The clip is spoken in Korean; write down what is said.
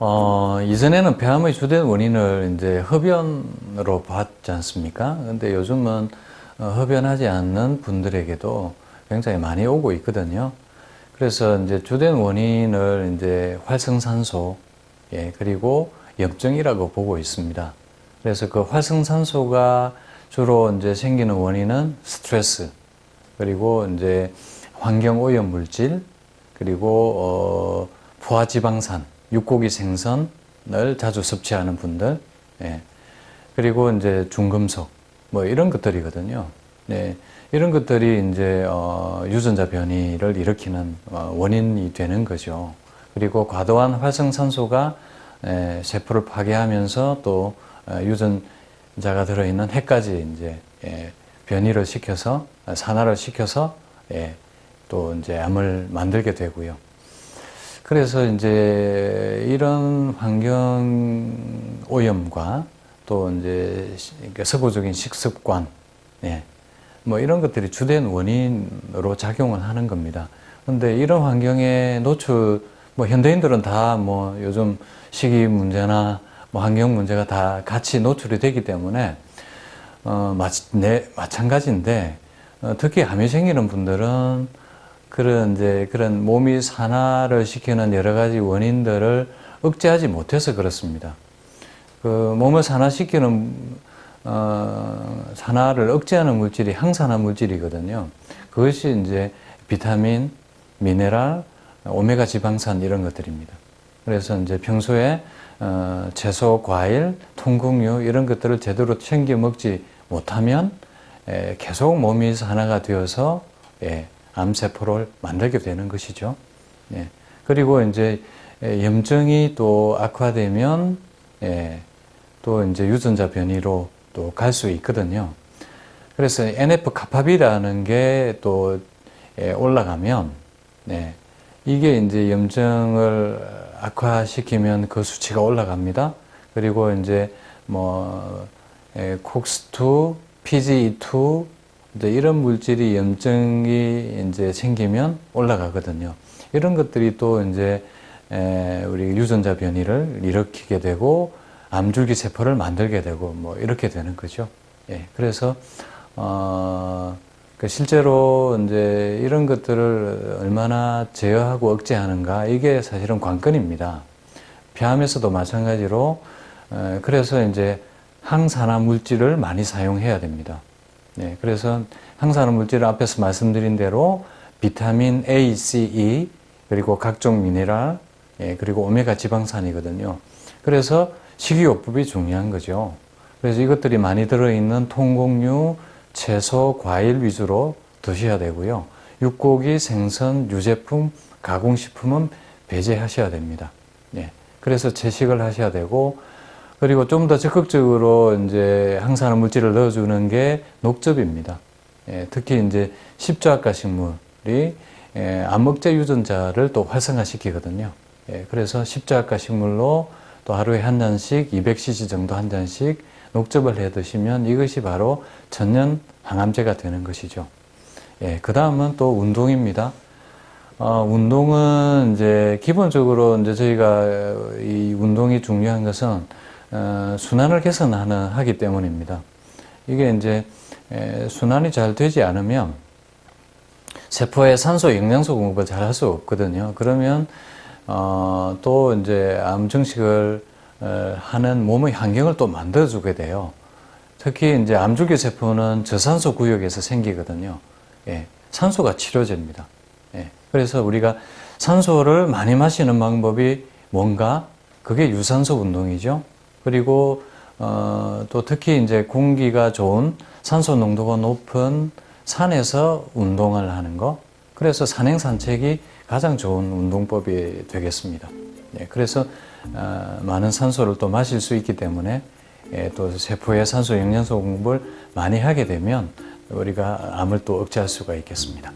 어, 이전에는 폐암의 주된 원인을 이제 흡연으로 봤지 않습니까? 근데 요즘은 어, 흡연하지 않는 분들에게도 굉장히 많이 오고 있거든요. 그래서 이제 주된 원인을 이제 활성산소, 예, 그리고 염증이라고 보고 있습니다. 그래서 그 활성산소가 주로 이제 생기는 원인은 스트레스, 그리고 이제 환경 오염 물질, 그리고 어, 포화지방산, 육고기 생선을 자주 섭취하는 분들, 예. 그리고 이제 중금속, 뭐 이런 것들이거든요. 네. 이런 것들이 이제 어, 유전자 변이를 일으키는 어, 원인이 되는 거죠. 그리고 과도한 활성산소가 에, 세포를 파괴하면서 또 어, 유전자가 들어있는 핵까지 이제 예, 변이를 시켜서 아, 산화를 시켜서 예, 또 이제 암을 만들게 되고요. 그래서 이제 이런 환경 오염과 또 이제 시- 그러니까 서구적인 식습관, 예, 뭐 이런 것들이 주된 원인으로 작용을 하는 겁니다. 근데 이런 환경에 노출, 뭐 현대인들은 다 뭐 요즘 식이 문제나 뭐 환경 문제가 다 같이 노출이 되기 때문에 어, 마, 네, 마찬가지인데 어, 특히 암이 생기는 분들은 그런 이제 그런 몸이 산화를 시키는 여러 가지 원인들을 억제하지 못해서 그렇습니다. 그 몸을 산화시키는 어, 산화를 억제하는 물질이 항산화 물질이거든요. 그것이 이제 비타민, 미네랄, 오메가 지방산 이런 것들입니다. 그래서 이제 평소에 어, 채소, 과일, 통곡류 이런 것들을 제대로 챙겨 먹지 못하면 에, 계속 몸이 산화가 되어서 예, 암세포를 만들게 되는 것이죠. 예. 그리고 이제 에, 염증이 또 악화되면 예, 또 이제 유전자 변이로 또 갈 수 있거든요. 그래서 NF 카파비라는 게 또 올라가면 네, 이게 이제 염증을 악화시키면 그 수치가 올라갑니다. 그리고 이제 뭐 에, 콕스2, PGE2 이제 이런 물질이 염증이 이제 생기면 올라가거든요. 이런 것들이 또 이제 에, 우리 유전자 변이를 일으키게 되고 암줄기 세포를 만들게 되고 뭐 이렇게 되는 거죠. 예, 그래서 어, 그 실제로 이제 이런 것들을 얼마나 제어하고 억제하는가 이게 사실은 관건입니다. 폐암에서도 마찬가지로 에, 그래서 이제 항산화 물질을 많이 사용해야 됩니다. 네, 그래서 항산화 물질을 앞에서 말씀드린 대로 비타민 A, C, E 그리고 각종 미네랄 예, 그리고 오메가 지방산이거든요. 그래서 식이요법이 중요한 거죠. 그래서 이것들이 많이 들어있는 통곡류, 채소, 과일 위주로 드셔야 되고요. 육고기, 생선, 유제품, 가공식품은 배제하셔야 됩니다. 예. 그래서 채식을 하셔야 되고, 그리고 좀 더 적극적으로 이제 항산화 물질을 넣어주는 게 녹즙입니다. 예, 특히 이제 십자가 식물이 예, 암흑제 유전자를 또 활성화시키거든요. 예, 그래서 십자가 식물로 또 하루에 한 잔씩 200cc 정도 한 잔씩 녹즙을 해 드시면 이것이 바로 천연 항암제가 되는 것이죠. 예, 그 다음은 또 운동입니다. 어, 운동은 이제 기본적으로 이제 저희가 이 운동이 중요한 것은 어, 순환을 개선하는 하기 때문입니다. 이게 이제 에, 순환이 잘 되지 않으면 세포에 산소, 영양소 공급을 잘 할 수 없거든요. 그러면 어, 또 이제 암 증식을 어, 하는 몸의 환경을 또 만들어주게 돼요. 특히 이제 암줄기 세포는 저산소 구역에서 생기거든요. 예, 산소가 치료제입니다. 예, 그래서 우리가 산소를 많이 마시는 방법이 뭔가 그게 유산소 운동이죠. 그리고 어, 또 특히 이제 공기가 좋은 산소 농도가 높은 산에서 운동을 하는 거. 그래서 산행 산책이 가장 좋은 운동법이 되겠습니다. 예, 그래서 어, 많은 산소를 또 마실 수 있기 때문에 예, 또 세포에 산소 영양소 공급을 많이 하게 되면 우리가 암을 또 억제할 수가 있겠습니다.